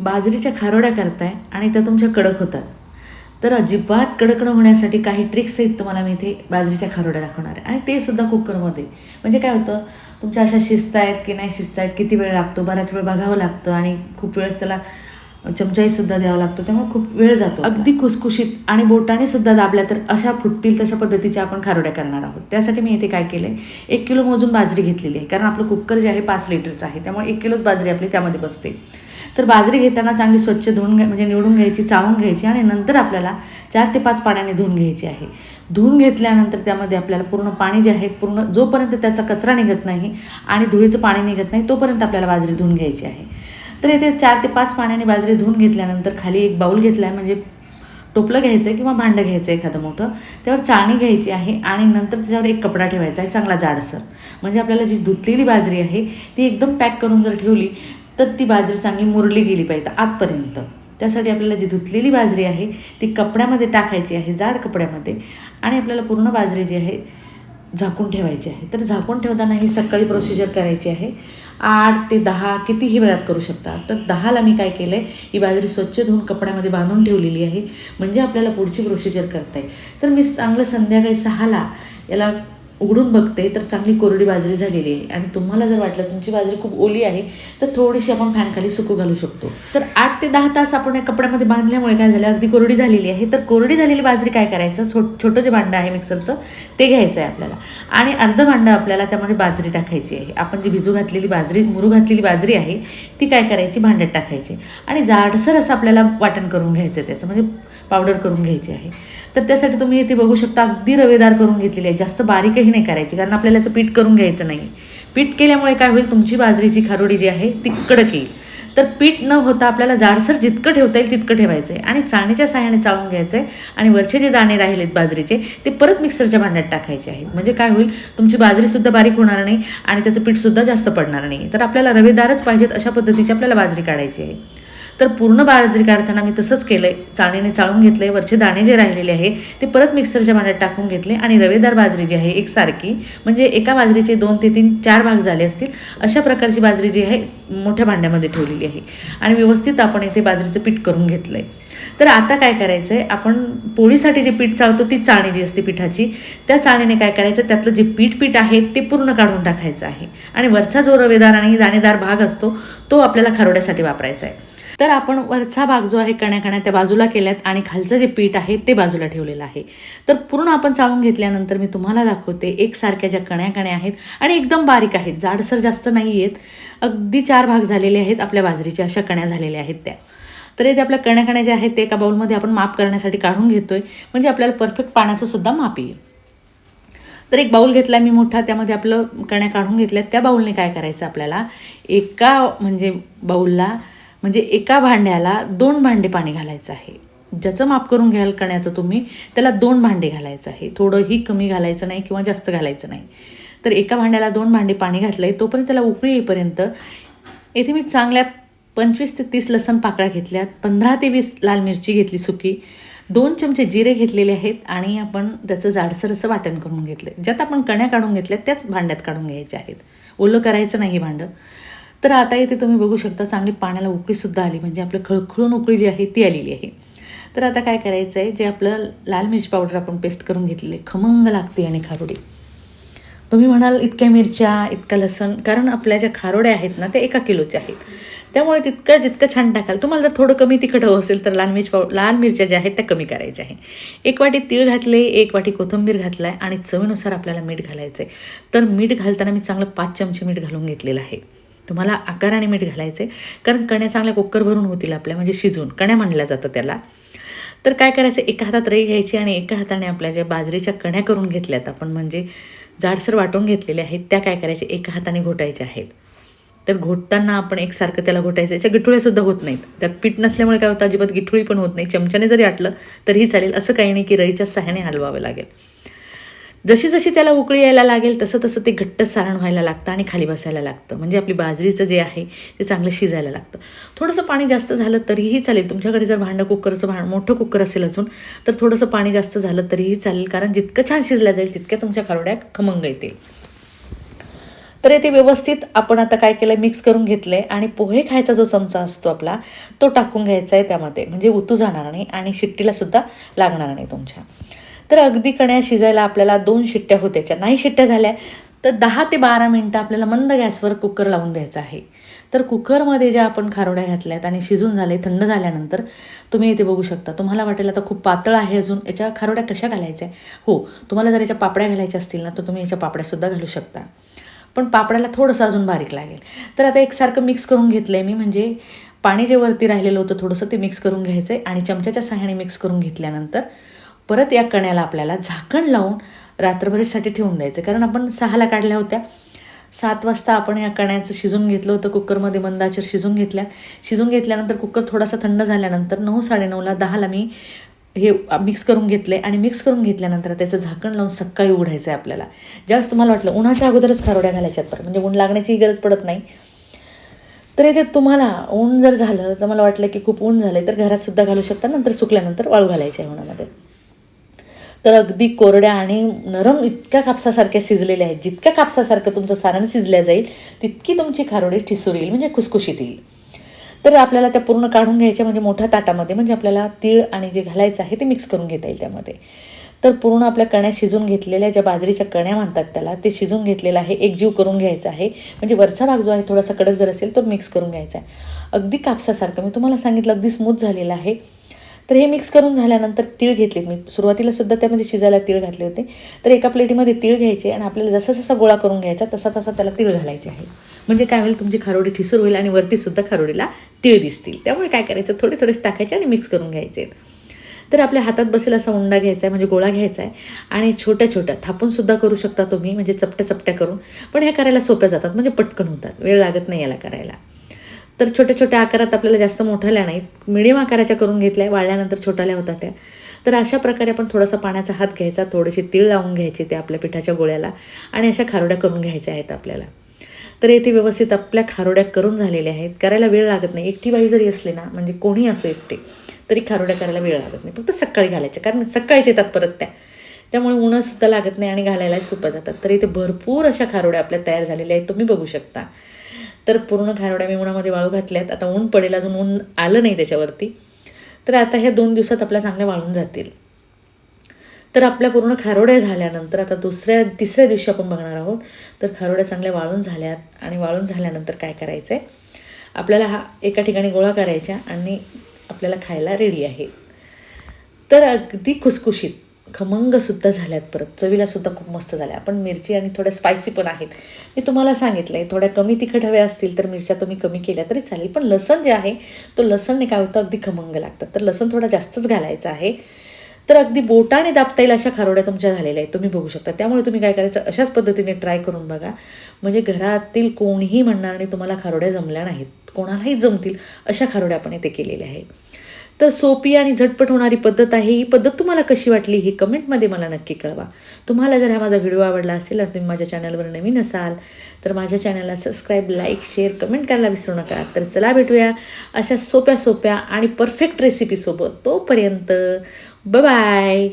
बाजरीच्या खारोड्या करताय आणि त्या तुमच्या कडक होतात. तर अजिबात कडक न होण्यासाठी काही ट्रिक्स आहेत तुम्हाला मी इथे बाजरीच्या खारोड्या दाखवणार आहे. आणि ते सुद्धा कुकरमध्ये. म्हणजे काय होतं तुमच्या अशा शिस्त आहेत की नाही शिस्त आहेत किती वेळ लागतो बराच वेळ बघावं लागतं आणि खूप वेळेस त्याला चमचाईसुद्धा द्यावा लागतो त्यामुळे खूप वेळ जातो अगदी खुसखुशीत आणि बोटाने सुद्धा दाबल्या तर अशा फुटतील तशा पद्धतीच्या आपण खारोड्या करणार आहोत. त्यासाठी मी इथे काय केलं आहे एक किलो मोजून बाजरी घेतलेली आहे. कारण आपलं कुकर जे आहे पाच लिटरचं आहे. त्यामुळे एक किलोच बाजरी आपली त्यामध्ये बसते. तर बाजरी घेताना चांगली स्वच्छ धुवून घ्या म्हणजे निवडून घ्यायची चावून घ्यायची आणि नंतर आपल्याला चार ते पाच पाण्याने धुवून घ्यायची आहे. धुवून घेतल्यानंतर त्यामध्ये आपल्याला पूर्ण पाणी जे आहे पूर्ण जोपर्यंत त्याचा कचरा निघत नाही आणि धुळीचं पाणी निघत नाही तोपर्यंत आपल्याला बाजरी धुवून घ्यायची आहे. तर येथे चार ते पाच पाण्याने बाजरी धुवून घेतल्यानंतर खाली एक बाऊल घेतला आहे म्हणजे टोपलं घ्यायचं आहे किंवा भांडं घ्यायचं आहे एखादं मोठं. त्यावर चाळणी घ्यायची आहे आणि नंतर त्याच्यावर एक कपडा ठेवायचा आहे चांगला जाडसर. म्हणजे आपल्याला जी धुतलेली बाजरी आहे ती एकदम पॅक करून जर ठेवली तर ती बाजरी चांगली मुरली गेली पाहिजे आतपर्यंत. त्यासाठी आपल्याला जी धुतलेली बाजरी आहे ती कपड्यामध्ये टाकायची आहे जाड कपड्यामध्ये आणि आपल्याला पूर्ण बाजरी जी आहे झाकून ठेवायची आहे. तर झाकून ठेवताना ही सकाळी प्रोसिजर करायची आहे. आठ ते दहा कितीही वेळात करू शकता. तर दहाला मी काय केलं आहे ही बाजरी स्वच्छ धुवून कपड्यामध्ये बांधून ठेवलेली आहे. म्हणजे आपल्याला पुढची प्रोसिजर करता येईल. तर मी चांगलं संध्याकाळी सहाला याला उघडून बघते तर चांगली कोरडी बाजरी झालेली आहे. आणि तुम्हाला जर वाटलं तुमची बाजरी खूप ओली आहे तर थोडीशी आपण फॅनखाली सुकू घालू शकतो. तर आठ ते दहा तास आपण या कपड्यामध्ये बांधल्यामुळे काय झालं अगदी कोरडी झालेली आहे. तर कोरडी झालेली बाजरी काय करायचं? छोट छोटं जे भांडं आहे मिक्सरचं ते घ्यायचं आहे आपल्याला. आणि अर्धं भांडं आपल्याला त्यामध्ये बाजरी टाकायची आहे. आपण जी भिजू घातलेली बाजरी मुरू घातलेली बाजरी आहे ती काय करायची? भांड्यात टाकायची. आणि जाडसर असं आपल्याला वाटण करून घ्यायचं आहे त्याचं. म्हणजे पावडर करून घ्यायची आहे. तर त्यासाठी तुम्ही इथे बघू शकता. अगदी रवेदार करून घेतलेली आहे. जास्त बारीकही नाही करायची कारण आपल्याला याचं पीठ करून घ्यायचं नाही. पीठ केल्यामुळे काय होईल? तुमची बाजरीची खारोडी जी आहे ती कडक येईल. तर पीठ न होता आपल्याला जाडसर जितकं ठेवता येईल तितकं ठेवायचं आहे आणि चाळणीच्या साह्याने चाळून घ्यायचं आहे आणि वरचे जे दाणे राहिलेत बाजरीचे ते परत मिक्सरच्या भांड्यात टाकायचे आहेत. म्हणजे काय होईल? तुमची बाजरीसुद्धा बारीक होणार नाही आणि त्याचं पीठसुद्धा जास्त पडणार नाही. तर आपल्याला रवेदारच पाहिजेत अशा पद्धतीची आपल्याला बाजरी काढायची आहे. तर पूर्ण बाजरी काढताना मी तसंच केलं आहे चाळणीने चाळून घेतलं आहे वरचे दाणे जे राहिलेले आहे ते परत मिक्सरच्या भांड्यात टाकून घेतले आणि रवेदार बाजरी जी आहे एकसारखी म्हणजे एका बाजरीचे दोन ते तीन चार भाग झाले असतील अशा प्रकारची बाजरी जी आहे मोठ्या भांड्यामध्ये ठेवलेली आहे. आणि व्यवस्थित आपण इथे बाजरीचं पीठ करून घेतलं आहे तर आता काय करायचं आहे आपण पोळीसाठी जे पीठ चाळतो ती चाळणी जी असते पिठाची त्या चाळणीने काय करायचं त्यातलं जे पीठ पीठ आहे ते पूर्ण काढून टाकायचं आहे. आणि वरचा जो रवेदार आणि दाणेदार भाग असतो तो आपल्याला खारोड्यासाठी वापरायचा आहे. तर आपण वरचा भाग जो आहे कण्या कण्या त्या बाजूला केल्यात आणि खालचं जे पीठ आहे ते बाजूला ठेवलेलं आहे. तर पूर्ण आपण चाळून घेतल्यानंतर मी तुम्हाला दाखवते एकसारख्या ज्या कण्या कण्या आहेत आणि एकदम बारीक आहेत. जाडसर जास्त नाही आहेत. अगदी चार भाग झालेले आहेत आपल्या बाजरीच्या अशा कण्या झालेल्या आहेत त्या. तर येथे आपल्या कण्या कण्या ज्या आहेत ते एका बाउलमध्ये आपण माप करण्यासाठी काढून घेतोय. म्हणजे आपल्याला परफेक्ट पाण्याचं सुद्धा माप येईल. तर एक बाऊल घेतला मी मोठा त्यामध्ये आपलं कण्या काढून घेतल्या त्या बाऊलने काय करायचं आपल्याला? एका म्हणजे बाऊलला म्हणजे एका भांड्याला दोन भांडे पाणी घालायचं आहे. ज्याचं माप करून घ्याल कण्याचं तुम्ही त्याला दोन भांडे घालायचं आहे. थोडंही कमी घालायचं नाही किंवा जास्त घालायचं नाही. तर एका भांड्याला दोन भांडे पाणी घातलं आहे तोपर्यंत त्याला उकळी येईपर्यंत येथे मी चांगल्या पंचवीस ते तीस लसण पाकळ्या घेतल्यात पंधरा ते वीस लाल मिरची घेतली सुकी दोन चमचे जिरे घेतलेले आहेत आणि आपण त्याचं जाडसर असं वाटण करून घेतलं ज्यात आपण कण्या काढून घेतल्यात त्याच भांड्यात काढून घ्यायच्या आहेत. ओलं करायचं नाही भांडं. तर आता इथे तुम्ही बघू शकता चांगली पाण्याला उकळीसुद्धा आली म्हणजे आपलं खळखळून उकळी जी आहे ती आलेली आहे. तर आता काय करायचं आहे जे आपलं लाल मिरची पावडर आपण पेस्ट करून घेतलेले खमंग लागते आणि खारोडी. तुम्ही म्हणाल इतक्या मिरच्या इतका लसण कारण आपल्या ज्या खारोड्या आहेत ना त्या एका किलोच्या आहेत. त्यामुळे तितकं जितकं छान टाकाल तुम्हाला जर थोडं कमी तिखट हवं असेल तर लाल मिरच पाव लाल मिरच्या ज्या आहेत त्या कमी करायच्या आहे एक वाटी तीळ घातले एक वाटी कोथिंबीर घातला आहे आणि चवीनुसार आपल्याला मीठ घालायचं आहे तर मीठ घालताना मी चांगलं पाच चमचे मीठ घालून घेतलेलं आहे. तुम्हाला आकाराने मीठ घालायचं आहे कारण कण्या चांगल्या कुकर भरून होतील आपल्या म्हणजे शिजून. कण्या म्हणल्या जातं त्याला. तर काय करायचं? एका हातात रई घ्यायची आणि एका हाताने आपल्या ज्या बाजरीच्या कण्या करून घेतल्यात आपण म्हणजे जाडसर वाटून घेतलेल्या आहेत त्या काय करायच्या? एका हाताने घोटायच्या आहेत. तर घोटताना आपण एकसारखं त्याला घोटायचं. याच्या गिठुळ्यासुद्धा होत नाहीत. त्यात पीठ नसल्यामुळे काय होतं? अजिबात गिठुळी पण होत नाही. चमच्याने जरी आटलं तरीही चालेल. असं काही नाही की रईच्या सहाय्याने हलवावं लागेल. जशी जशी त्याला उकळी यायला लागेल तसं तसं ते घट्ट सारण व्हायला लागतं आणि खाली बसायला लागतं. म्हणजे आपली बाजरीचं जे आहे ते चांगलं शिजायला लागतं. थोडंसं पाणी जास्त झालं तरीही चालेल. तुमच्याकडे जर भांडं कुकरचं भांड मोठं कुकर असेल अजून तर थोडंसं पाणी जास्त झालं तरीही चालेल. कारण जितकं छान शिजलं जाईल तितक्या तुमच्या खारोड्या खमंग येतील. तर ते व्यवस्थित आपण आता काय केलं मिक्स करून घेतलं आहे आणि पोहे खायचा जो चमचा असतो आपला तो टाकून घ्यायचा आहे त्यामध्ये. म्हणजे उतू जाणार नाही आणि शिट्टीलासुद्धा लागणार नाही तुमच्या. तर अगदी कण्या शिजायला आपल्याला दोन शिट्ट्या होत्याच्या नाही शिट्ट्या झाल्या तर दहा ते बारा मिनटं आपल्याला मंद गॅसवर कुकर लावून द्यायचा आहे. तर कुकरमध्ये ज्या आपण खारोड्या घातल्यात आणि शिजून झाले थंड झाल्यानंतर तुम्ही इथे बघू शकता. तुम्हाला वाटेल आता खूप पातळ आहे अजून. याच्या खारोड्या कशा घालायच्या? हो तुम्हाला जर याच्या पापड्या घालायच्या असतील ना तर तुम्ही याच्या पापड्यासुद्धा घालू शकता. पण पापड्याला थोडंसं अजून बारीक लागेल. तर आता एकसारखं मिक्स करून घेतलं आहे मी. म्हणजे पाणी जे वरती राहिलेलं होतं थोडंसं ते मिक्स करून घ्यायचं आहे आणि चमच्याच्या सहाय्याने मिक्स करून घेतल्यानंतर परत या कण्याला आपल्याला झाकण लावून रात्रभरीसाठी ठेवून द्यायचं. कारण आपण सहाला काढल्या होत्या. सात वाजता आपण या कण्याचं शिजून घेतलं होतं. कुकरमध्ये मंदाचर शिजून घेतल्या. शिजून घेतल्यानंतर कुकर थोडासा थंड झाल्यानंतर नऊ साडेनऊला दहाला मी हे मिक्स करून घेतले. आणि मिक्स करून घेतल्यानंतर त्याचं झाकण लावून सकाळी उघडायचं आहे आपल्याला. ज्यावेळेस तुम्हाला वाटलं उन्हाच्या अगोदरच खारोड्या घालायच्यात तर म्हणजे ऊन लागण्याची गरज पडत नाही. तर इथे तुम्हाला ऊन जर झालं तर मला वाटलं की खूप ऊन झालं तर घरात सुद्धा घालू शकता. नंतर सुकल्यानंतर वाळू घालायच्या आहे उन्हामध्ये. तर अगदी कोरड्या आणि नरम इतक्या कापसासारख्या शिजलेल्या आहेत. जितक्या कापसासारखं तुमचं सारण शिजल्या जाईल तितकी तुमची खारोडी ठिसूर येईल म्हणजे खुसखुशीत येईल. तर आपल्याला त्या पूर्ण काढून घ्यायच्या म्हणजे मोठ्या ताटामध्ये म्हणजे आपल्याला तीळ आणि जे घालायचं आहे ते मिक्स करून घेता येईल त्यामध्ये. तर पूर्ण आपल्या कण्या शिजून घेतलेल्या ज्या बाजरीच्या कण्या म्हणतात त्याला ते शिजून घेतलेलं आहे एक जीव करून घ्यायचा आहे. म्हणजे वरचा भाग जो आहे थोडासा कडक जर असेल तो मिक्स करून घ्यायचा आहे. अगदी कापसासारखं मी तुम्हाला सांगितलं अगदी स्मूथ झालेलं आहे. तर हे मिक्स करून झाल्यानंतर तीळ घेतलेत मी. सुरुवातीला सुद्धा त्यामध्ये शिजायला तीळ घातले होते. तर एका प्लेटीमध्ये तीळ घ्यायचे आणि आपल्याला जसा जसा गोळा करून घ्यायचा तसा तसा त्याला तीळ घालायचे आहे. म्हणजे काय होईल तुमची खारोडी ठिसूर होईल आणि वरती सुद्धा खारोडीला तीळ दिसतील. त्यामुळे काय करायचं थोडे थोडे टाकायचे आणि मिक्स करून घ्यायचे. तर आपल्या हातात बसेल असा उंडा घ्यायचा आहे म्हणजे गोळा घ्यायचा आहे. आणि छोट्या छोट्या थापून सुद्धा करू शकता तुम्ही म्हणजे चपट्या चपट्या करून. पण ह्या करायला सोप्या जातात म्हणजे पटकन होतात. वेळ लागत नाही याला करायला. तर छोट्या छोट्या आकारात आपल्याला जास्त मोठ्याल्या नाहीत. मिडियम आकाराच्या करून घेतल्या वाळल्यानंतर छोट्याल्या होत्या त्या. तर अशा प्रकारे आपण थोडासा पाण्याचा हात घ्यायचा थोडेसे तीळ लावून घ्यायचे ते आपल्या पिठाच्या गोळ्याला आणि अशा खारोड्या करून घ्यायच्या आहेत आपल्याला. तर येथे व्यवस्थित आपल्या खारोड्या करून झालेल्या आहेत. करायला वेळ लागत नाही. एकटी बाई जरी असली ना म्हणजे कोणी असो एकटे तरी खारोड्या करायला वेळ लागत नाही. फक्त सकाळी घालायच्या कारण सकाळीच येतात परत त्या. त्यामुळे उन्हासुद्धा लागत नाही आणि घालायला सोपं जातात. तर इथे भरपूर अशा खारोड्या आपल्या तयार झालेल्या आहेत. तुम्ही बघू शकता. तर पूर्ण खारोड्या मी उन्हामध्ये वाळू घातल्यात. आता ऊन पडेल अजून ऊन आलं नाही त्याच्यावरती. तर आता ह्या दोन दिवसात आपल्या चांगल्या वाळून जातील. तर आपल्या पूर्ण खारोड्या झाल्यानंतर आता दुसऱ्या तिसऱ्या दिवशी आपण बघणार आहोत. तर खारोड्या चांगल्या वाळून झाल्यात आणि वाळून झाल्यानंतर काय करायचं आहे आपल्याला हा एका ठिकाणी गोळा करायच्या आणि आपल्याला खायला रेडी आहे. तर अगदी खुसखुशीत. खमंगसुद्धा झाल्यात परत. चवीलासुद्धा खूप मस्त झाल्या. पण मिरची आणि थोड्या स्पायसी पण आहेत. मी तुम्हाला सांगितलं आहे थोड्या कमी तिखट हव्या असतील तर मिरच्या तुम्ही कमी केल्या तरी चालेल. पण लसण जे आहे तो लसणने काय होतं? अगदी खमंग लागतं तर लसण थोडा जास्तच घालायचं आहे. तर अगदी बोटाने दाबता येईल अशा खारोड्या तुमच्या झालेल्या आहेत. तुम्ही बघू शकता. त्यामुळे तुम्ही काय करायचं? अशाच पद्धतीने ट्राय करून बघा. म्हणजे घरातील कोणीही म्हणणार नाही तुम्हाला खारोड्या जमल्या नाहीत. कोणालाही जमतील अशा खारोड्या आपण इथे केलेल्या आहे तर सोपी आणि झटपट होणारी पद्धत आहे. ही पद्धत तुम्हाला कशी वाटली ही कमेंटमध्ये मला नक्की कळवा. तुम्हाला जर हा माझा व्हिडिओ आवडला असेल आणि तुम्ही माझ्या चॅनलवर नवीन असाल तर माझ्या चॅनलला सबस्क्राईब लाईक शेअर कमेंट करायला विसरू नका. तर चला भेटूया अशा सोप्या सोप्या आणि परफेक्ट रेसिपीसोबत तोपर्यंत बाय